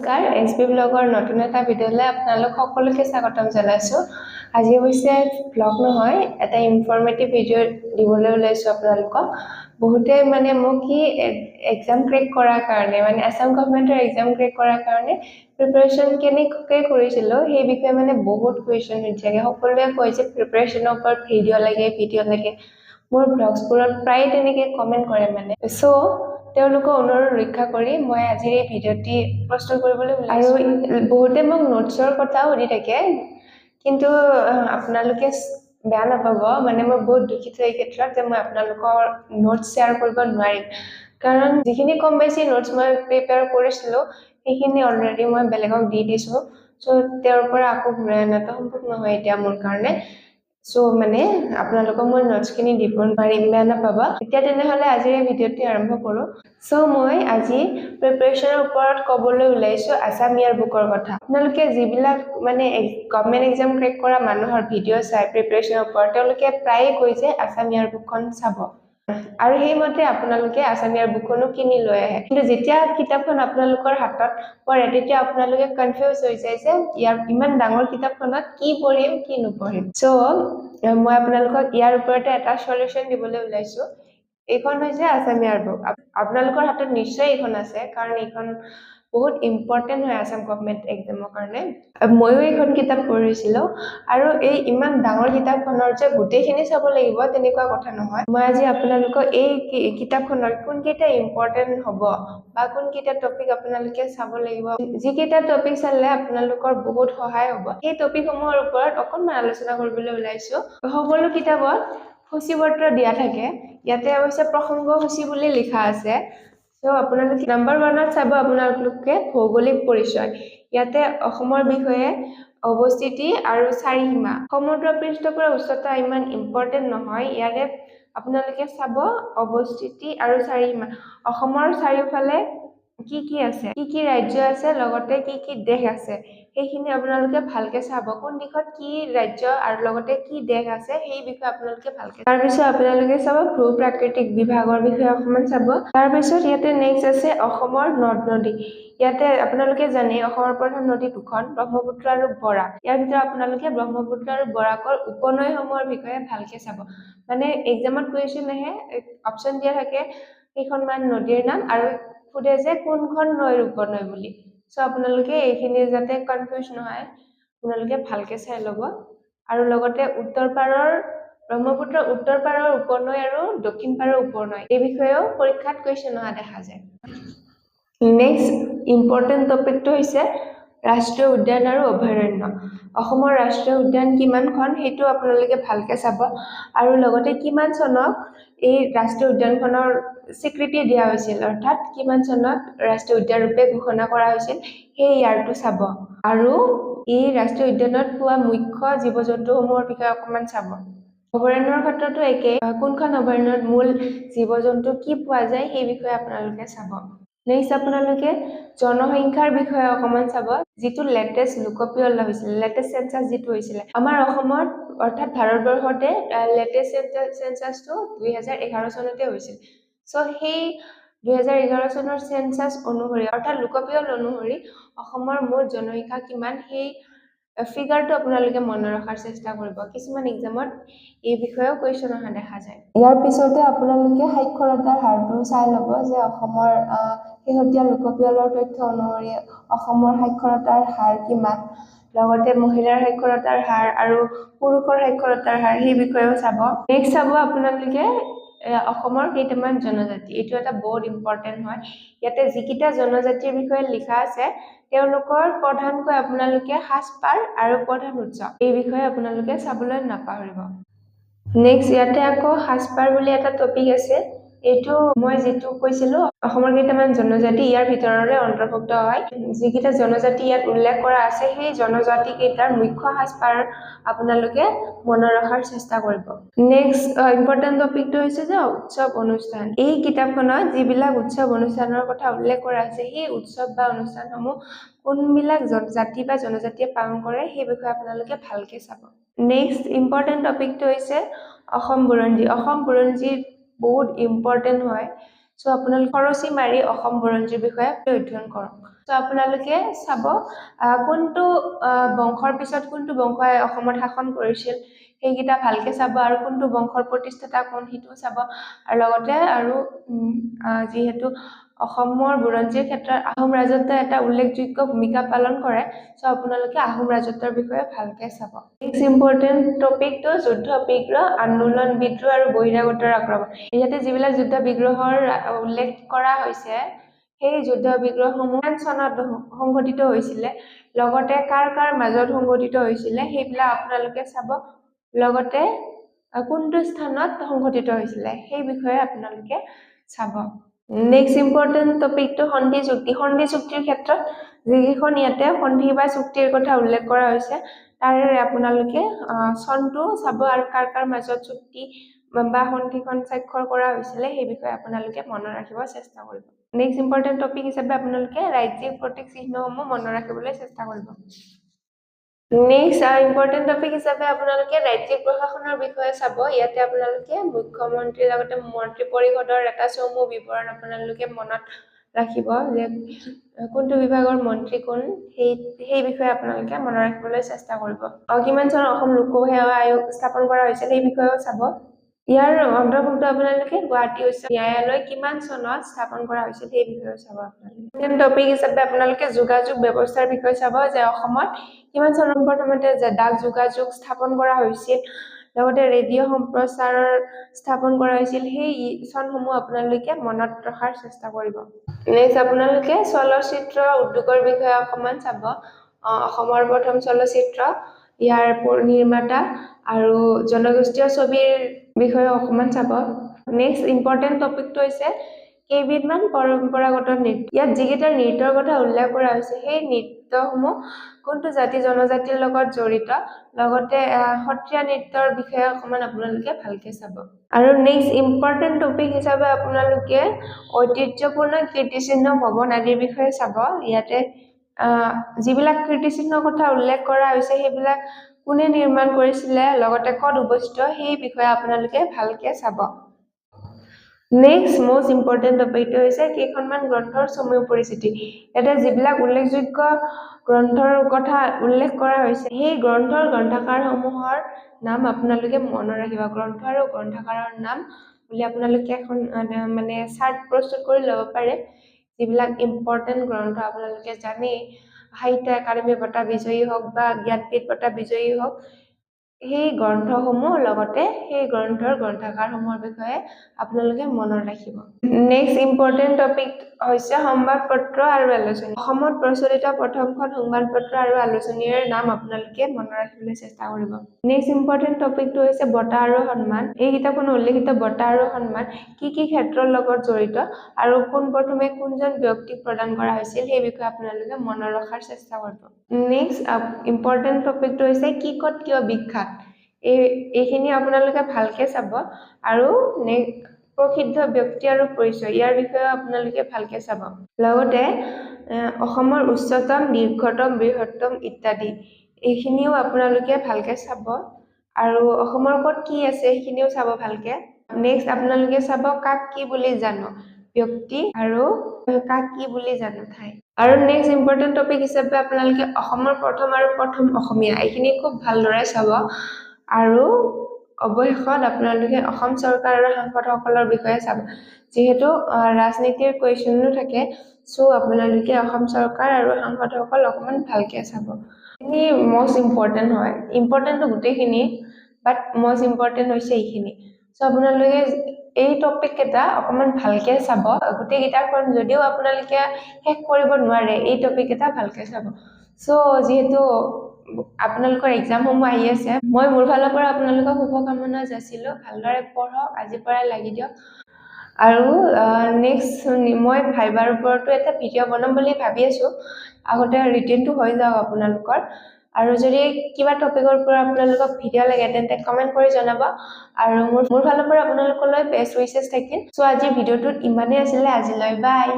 নমস্কাৰ S B ব্লগৰ নতুন এটা ভিডিঅ'লৈ আপোনালোক সকলোকে স্বাগতম জনাইছোঁ। আজি অৱশ্যে ব্লগ নহয় এটা ইনফৰ্মেটিভ ভিডিঅ' দিবলৈ ওলাইছোঁ আপোনালোকক। বহুতে মানে মোক কি এক্সাম ক্ৰেক কৰাৰ কাৰণে মানে আছাম গভমেণ্টৰ এক্সাম ক্ৰেক কৰাৰ কাৰণে প্ৰিপেৰেশ্যন কেনেকৈ কৰিছিলোঁ সেই বিষয়ে মানে বহুত কুৱেশ্যন সুধি থাকে সকলোৱে কয় যে প্ৰিপেৰেশ্যনৰ ওপৰত ভিডিঅ' লাগে ভিডিঅ' লাগে। মোৰ ব্লগছবোৰত প্ৰায় তেনেকৈ কমেণ্ট কৰে মানে। চ' তেওঁলোকৰ অনুৰোধ ৰক্ষা কৰি মই আজিৰ এই ভিডিঅ'টি প্ৰস্তুত কৰিবলৈ আৰু বহুতে মোক নোটছৰ কথাও সুধি থাকে কিন্তু আপোনালোকে বেয়া নাপাব। মানে মই বহুত দুখিত এই ক্ষেত্ৰত যে মই আপোনালোকৰ নোটছ শ্বেয়াৰ কৰিব নোৱাৰিম। কাৰণ যিখিনি কম বেছি নোটছ মই প্ৰিপেয়াৰ কৰিছিলোঁ সেইখিনি অলৰেডি মই বেলেগক দি দিছোঁ। চ' তেওঁৰ পৰা আকৌ ঘূৰাই অনাটো সম্ভৱ নহয় এতিয়া মোৰ কাৰণে। চ' মানে আপোনালোকক মই নোটছখিনি দিব নোৱাৰিম বেয়া নাপাব এতিয়া তেনেহ'লে আজিৰ এই ভিডিঅ'টি আৰম্ভ কৰোঁ। চ' মই আজি প্ৰিপেৰেশ্যনৰ ওপৰত ক'বলৈ ওলাইছোঁ আছাম ইয়াৰ বুকৰ কথা। আপোনালোকে যিবিলাক মানে গভমেণ্ট এক্সাম ক্ৰেক কৰা মানুহৰ ভিডিঅ' চাই প্ৰিপেৰেশ্যনৰ ওপৰত তেওঁলোকে প্ৰায়ে কৈ যে আছাম ইয়াৰ বুকখন চাব। আৰু সেইমতে আপোনালোকে আছাম ইয়াৰ বুকখনো কিনি লৈ আহে। কিন্তু যেতিয়া কিতাপখন আপোনালোকৰ হাতত পৰে তেতিয়া আপোনালোকে কনফিউজ হৈ যায় যে ইয়াৰ ইমান ডাঙৰ কিতাপখনত কি পঢ়িম কি নপঢ়িম। চ' মই আপোনালোকক ইয়াৰ ওপৰতে এটা চলিউশ্যন দিবলৈ ওলাইছোঁ। এইখন হৈছে আছাম ইয়াৰ বুক। আপ- আপোনালোকৰ হাতত নিশ্চয় এইখন আছে কাৰণ এইখন বহুত ইম্পৰ্টেণ্ট হয় আছাম গভমেণ্ট এক্সামৰ কাৰণে। ময়ো এইখন কিতাপ পঢ়িছিলোঁ। আৰু এই ইমান ডাঙৰ কিতাপখনৰ যে গোটেইখিনি চাব লাগিব তেনেকুৱা কথা নহয়। মই আজি আপোনালোকক এই কিতাপখনৰ কোনকেইটা ইম্পৰ্টেণ্ট হ'ব বা কোনকেইটা টপিক আপোনালোকে চাব লাগিব যিকেইটা টপিক চালে আপোনালোকৰ বহুত সহায় হ'ব। সেই টপিকসমূহৰ ওপৰত অকণমান আলোচনা কৰিবলৈ ওলাইছোঁ। সকলো কিতাপত সূচীপত্ৰ দিয়া থাকে। ইয়াতে অৱশ্যে প্ৰসংগ সূচী বুলি লিখা আছে। চ' আপোনালোকে নাম্বাৰ ওৱানত চাব আপোনালোকে ভৌগোলিক পৰিচয়। ইয়াতে অসমৰ বিষয়ে অৱস্থিতি আৰু চাৰিসীমা। সমুদ্ৰ পৃষ্ঠৰ পৰা উচ্চতা ইমান ইম্পৰ্টেণ্ট নহয়। ইয়াৰে আপোনালোকে চাব অৱস্থিতি আৰু চাৰিসীমা। অসমৰ চাৰিওফালে কি কি আছে কি কি ৰাজ্য আছে লগতে কি কি দেশ আছে সেইখিনি আপোনালোকে ভালকে চাব কোন দিশত কি ৰাজ্য আৰু লগতে কি দেশ আছে সেই বিষয়ে আপোনালোকে ভালকে তাৰপিছত আপোনালোকে চাব ভূ প্ৰাকৃতিক বিভাগৰ বিষয়ে অকণমান চাব। তাৰপিছত ইয়াতে নেক্সট আছে অসমৰ নদ নদী। ইয়াতে আপোনালোকে জানে অসমৰ প্ৰধান নদী দুখন ব্ৰহ্মপুত্ৰ আৰু বৰাক ইয়াৰ ভিতৰত আপোনালোকে ব্ৰহ্মপুত্ৰ আৰু বৰাকৰ উপনৈসমূহৰ বিষয়ে ভালকে চাব। মানে এক্সামত কুৱেশ্যন আহে অপশ্যন দিয়া থাকে কেইখনমান নদীৰ নাম আৰু সোধে যে কোনখন নৈৰ উপনৈ বুলি? চ' আপোনালোকে এইখিনি যাতে কনফিউজ নহয় আপোনালোকে ভালকে চাই ল'ব। আৰু লগতে উত্তৰ পাৰৰ ব্ৰহ্মপুত্ৰৰ উত্তৰ পাৰৰ উপনৈ আৰু দক্ষিণ পাৰৰ উপনৈ এই বিষয়েও পৰীক্ষাত কুৱেশ্যন অহা দেখা যায়। নেক্সট ইম্পৰ্টেণ্ট টপিকটো হৈছে ৰাষ্ট্ৰীয় উদ্যান আৰু অভয়াৰণ্য। অসমৰ ৰাষ্ট্ৰীয় উদ্যান কিমানখন সেইটো আপোনালোকে ভালকে চাব। আৰু লগতে কিমান চনত এই ৰাষ্ট্ৰীয় উদ্যানখনৰ স্বীকৃতি দিয়া হৈছিল অৰ্থাৎ কিমান চনত ৰাষ্ট্ৰীয় উদ্যান ৰূপে ঘোষণা কৰা হৈছিল সেই ইয়াৰটো চাব। আৰু এই ৰাষ্ট্ৰীয় উদ্যানত পোৱা মুখ্য জীৱ জন্তুসমূহৰ বিষয়ে অকণমান চাব। অভয়াৰণ্যৰ ক্ষেত্ৰতো আহ, কোনখন অভয়াৰণ্যত মূল জীৱ জন্তু কি পোৱা যায় সেই বিষয়ে আপোনালোকে চাব। নেক্সট আপোনালোকে জনসংখ্যাৰ বিষয়ে অকণমান চাব। যিটো লেটেষ্ট লোকপিয়ল হৈছিলে লেটেষ্ট চেঞ্চাছ যিটো হৈছিলে। আমাৰ অসমত অৰ্থাৎ ভাৰতবৰ্ষতে লেটেষ্ট চেঞ্চাছটো দুহেজাৰ এঘাৰ চনতে হৈছিল। চ' সেই দুহেজাৰ এঘাৰ চনৰ চেঞ্চাছ অনুসৰি অৰ্থাৎ লোকপিয়ল অনুসৰি অসমৰ মুঠ জনসংখ্যা কিমান সেই ফিগাৰটো আপোনালোকে মনত ৰখাৰ চেষ্টা কৰিব। কিছুমান এক্সামত এই বিষয়েও কুৱেশ্যন অহা দেখা যায়। ইয়াৰ পিছতে আপোনালোকে সাক্ষৰতাৰ হাৰটো চাই ল'ব যে অসমৰ শেহতীয়া লোকপিয়লৰ তথ্য অনুসৰি অসমৰ সাক্ষৰতাৰ হাৰ কিমান। লগতে মহিলাৰ সাক্ষৰতাৰ হাৰ আৰু পুৰুষৰ সাক্ষৰতাৰ হাৰ সেই বিষয়েও চাব। নেক্সট চাব আপোনালোকে অসমৰ কেইটামান জনজাতি। এইটো এটা বহুত ইম্পৰ্টেণ্ট হয়। ইয়াতে যিকেইটা জনজাতিৰ বিষয়ে লিখা আছে তেওঁলোকৰ প্ৰধানকৈ আপোনালোকে সাজপাৰ আৰু প্ৰধান উৎসৱ। এই বিষয়ে আপোনালোকে চাবলৈ নাপাহৰিব। নেক্সট ইয়াতে আকৌ সাজপাৰ বুলি এটা টপিক আছে। এইটো মই যিটো কৈছিলো অসমৰ কেইটামান জনজাতি ইয়াৰ ভিতৰৰে অন্তৰ্ভুক্ত হয়। যিকেইটা জনজাতি ইয়াত উল্লেখ কৰা আছে সেই জনজাতি কেইটাৰ মুখ্য সাজপাৰ আপোনালোকে মনত ৰখাৰ চেষ্টা কৰিব। নেক্সট ইম্পৰ্টেণ্ট টপিকটো হৈছে যে উৎসৱ অনুষ্ঠান। এই কিতাপখনত যিবিলাক উৎসৱ অনুষ্ঠানৰ কথা উল্লেখ কৰা আছে সেই উৎসৱ বা অনুষ্ঠানসমূহ কোনবিলাক জাতি বা জনজাতিয়ে পালন কৰে সেই বিষয়ে আপোনালোকে ভালকে চাব। নেক্সট ইম্পৰ্টেণ্ট টপিকটো হৈছে অসম বুৰঞ্জী। অসম বুৰঞ্জী বহুত ইম্পৰ্টেণ্ট হয়। চ' আপোনালোকে খৰচী মাৰি অসম বুৰঞ্জীৰ বিষয়ে অধ্যয়ন কৰক চ' আপোনালোকে চাব কোনটো বংশৰ পিছত কোনটো বংশই অসমত শাসন কৰিছিল? সেইকেইটা ভালকে চাব আৰু কোনটো বংশৰ প্ৰতিষ্ঠাতা কোন সেইটোও চাব। আৰু লগতে আৰু যিহেতু অসমৰ বুৰঞ্জীৰ ক্ষেত্ৰত আহোম ৰাজত্বই এটা উল্লেখযোগ্য ভূমিকা পালন কৰে চ' আপোনালোকে আহোম ৰাজত্বৰ বিষয়ে ভালকে চাব। নেক্সট ইম্পৰ্টেণ্ট টপিকটো যুদ্ধ বিগ্ৰহ আন্দোলন বিদ্ৰোহ আৰু বহিৰাগতৰ আক্ৰমণ। ইয়াতে যিবিলাক যুদ্ধ বিগ্ৰহৰ উল্লেখ কৰা হৈছে সেই যুদ্ধ বিগ্ৰহসমূহ চনত সংঘটিত হৈছিলে লগতে কাৰ কাৰ মাজত সংঘটিত হৈছিলে সেইবিলাক আপোনালোকে চাব। লগতে কোনটো স্থানত সংঘটিত হৈছিলে সেই বিষয়ে আপোনালোকে চাব। নেক্সট ইম্পৰ্টেণ্ট টপিকটো সন্ধি চুক্তি। সন্ধি চুক্তিৰ ক্ষেত্ৰত যিকেইখন ইয়াতে সন্ধি বা চুক্তিৰ কথা উল্লেখ কৰা হৈছে তাৰে আপোনালোকে চনটো চাব আৰু কাৰ কাৰ মাজত চুক্তি বা সন্ধিখন স্বাক্ষৰ কৰা হৈছিলে সেই বিষয়ে আপোনালোকে মনত ৰাখিব চেষ্টা কৰিব। নেক্সট ইম্পৰ্টেণ্ট টপিক হিচাপে আপোনালোকে ৰাজ্যিক প্ৰতীক চিহ্নসমূহ মনত ৰাখিবলৈ চেষ্টা কৰিব। নেক্সট ইম্পৰ্টেণ্ট টপিক হিচাপে আপোনালোকে ৰাজ্যিক প্ৰশাসনৰ বিষয়ে চাব। ইয়াতে আপোনালোকে মুখ্যমন্ত্ৰীৰ লগতে মন্ত্ৰী পৰিষদৰ এটা চমু বিৱৰণ আপোনালোকে মনত ৰাখিব যে কোনটো বিভাগৰ মন্ত্ৰী কোন সেই সেই বিষয়ে আপোনালোকে মনত ৰাখিবলৈ চেষ্টা কৰিব। কিমান চনত অসম লোকসেৱা আয়োগ স্থাপন কৰা হৈছিল সেই বিষয়েও চাব। ইয়াৰ অন্তৰ্ভুক্ত আপোনালোকে গুৱাহাটী উচ্চ ন্যায়ালয় কিমান চনত স্থাপন কৰা হৈছিল সেই বিষয়েও চাব আপোনালোকে। টপিক হিচাপে আপোনালোকে যোগাযোগ ব্যৱস্থাৰ বিষয়ে চাব যে অসমত কিমান চনত প্ৰথমতে ডাক যোগাযোগ স্থাপন কৰা হৈছিল লগতে ৰেডিঅ' সম্প্ৰচাৰৰ স্থাপন কৰা হৈছিল সেই চনসমূহ আপোনালোকে মনত ৰখাৰ চেষ্টা কৰিব। নেক্সট আপোনালোকে চলচ্চিত্ৰ উদ্যোগৰ বিষয়ে অকণমান চাব। অসমৰ প্ৰথম চলচ্চিত্ৰ ইয়াৰ নিৰ্মাতা আৰু জনগোষ্ঠীয় ছবিৰ বিষয়ে অকণমান চাব। নেক্সট ইম্পৰ্টেণ্ট টপিকটো হৈছে কেইবিধমান পৰম্পৰাগত নৃত্য। ইয়াত যিকেইটা নৃত্যৰ কথা উল্লেখ কৰা হৈছে সেই নৃত্যসমূহ কোনটো জাতি জনজাতিৰ লগত জড়িত? লগতে সত্ৰীয়া নৃত্যৰ বিষয়ে অকণমান আপোনালোকে ভালকে চাব। আৰু নেক্সট ইম্পৰ্টেণ্ট টপিক হিচাপে আপোনালোকে ঐতিহ্যপূৰ্ণ কীৰ্তিচিহ্ন ভৱন আদিৰ বিষয়ে চাব। ইয়াতে যিবিলাক কীৰ্তিচিহ্নৰ কথা উল্লেখ কৰা হৈছে সেইবিলাক কোনে নিৰ্মাণ কৰিছিলে লগতে ক'ত অৱস্থিত সেই বিষয়ে আপোনালোকে ভালকে চাব। নেক্সট মষ্ট ইম্পৰ্টেণ্ট টপিকটো হৈছে কেইখনমান গ্ৰন্থৰ চমু পৰিচিতি। ইয়াতে যিবিলাক উল্লেখযোগ্য গ্ৰন্থৰ কথা উল্লেখ কৰা হৈছে সেই গ্ৰন্থৰ গ্ৰন্থকাৰসমূহৰ নাম আপোনালোকে মনত ৰাখিব। গ্ৰন্থ আৰু গ্ৰন্থকাৰৰ নাম বুলি আপোনালোকে এখন মানে চাৰ্ট প্ৰস্তুত কৰি ল'ব পাৰে। যিবিলাক ইম্পৰ্টেণ্ট গ্ৰন্থ আপোনালোকে জানেই সাহিত্য একাডেমী বঁটা বিজয়ী হওক বা জ্ঞানপীঠ বঁটা বিজয়ী হওক সেই গ্ৰন্থসমূহ লগতে সেই গ্ৰন্থৰ গ্ৰন্থকাৰসমূহৰ বিষয়ে আপোনালোকে মনত ৰাখিব। নেক্সট ইম্পৰ্টেণ্ট টপিক হৈছে সংবাদপত্ৰ আৰু আলোচনী। অসমত প্ৰচলিত প্ৰথমখন সংবাদপত্ৰ আৰু আলোচনীৰ নাম আপোনালোকে মনত ৰাখিবলৈ চেষ্টা কৰিব। নেক্সট ইম্পৰ্টেণ্ট টপিকটো হৈছে বঁটা আৰু সন্মান। এই কিতাপখনত উল্লেখিত বঁটা আৰু সন্মান কি কি ক্ষেত্ৰৰ লগত জড়িত আৰু পোনপ্ৰথমে কোনজন ব্যক্তিক প্ৰদান কৰা হৈছিল সেই বিষয়ে আপোনালোকে মনত ৰখাৰ চেষ্টা কৰিব। নেক্সট ইম্পৰ্টেণ্ট টপিকটো হৈছে কি ক'ত কিয় বিখ্যাত? এই এইখিনি আপোনালোকে ভালকে চাব আৰু প্ৰসিদ্ধ ব্যক্তি আৰু পৰিচয় ইয়াৰ বিষয়েও আপোনালোকে ভালকে চাব। লগতে অসমৰ উচ্চতম দীৰ্ঘতম বৃহত্তম ইত্যাদি এইখিনিও আপোনালোকে ভালকে চাব। আৰু অসমৰ ক'ত কি আছে সেইখিনিও চাব ভালকে। নেক্সট আপোনালোকে চাব কাক কি বুলি জানো ব্যক্তি আৰু কাক কি বুলি জানো ঠাই। আৰু নেক্সট ইম্পৰ্টেণ্ট টপিক হিচাপে আপোনালোকে অসমৰ প্ৰথম আৰু প্ৰথম অসমীয়া এইখিনি খুব ভালদৰে চাব। আৰু অৱশেষত আপোনালোকে অসম চৰকাৰ আৰু সাংসদসকলৰ বিষয়ে চাব। যিহেতু ৰাজনীতিৰ কুৱেশ্যনো থাকে চ' আপোনালোকে অসম চৰকাৰ আৰু সাংসদসকল অকণমান ভালকে চাব। এইখিনি মষ্ট ইম্পৰ্টেণ্ট হয়। ইম্পৰ্টেণ্টটো গোটেইখিনি বাট মষ্ট ইম্পৰ্টেণ্ট হৈছে এইখিনি। চ' আপোনালোকে এই টপিক কেইটা অকণমান ভালকে চাব। গোটেই কিতাপখন যদিও আপোনালোকে শেষ কৰিব নোৱাৰে এই টপিক কেইটা ভালকে চাব। চ' যিহেতু আপোনালোকৰ এক্সামসমূহ আহি আছে। মই মোৰ ফালৰ পৰা আপোনালোকক শুভকামনা যাচিলোঁ। ভালদৰে পঢ়ক আজিৰ পৰাই লাগি দিয়ক। আৰু নেক্সট মই ভাইবাৰ ওপৰতো এটা ভিডিঅ' বনাম বুলি ভাবি আছোঁ। আগতে ৰিটেনটো হৈ যাওক আপোনালোকৰ। আৰু যদি কিবা টপিকৰ পৰা আপোনালোকক ভিডিঅ' লাগে তেন্তে কমেণ্ট কৰি জনাব। আৰু মোৰ মোৰ ফালৰ পৰা আপোনালোকলৈ বেষ্ট উইচেছ থাকিল। চ' আজিৰ ভিডিঅ'টোত ইমানেই আছিলে। আজিলৈ বাই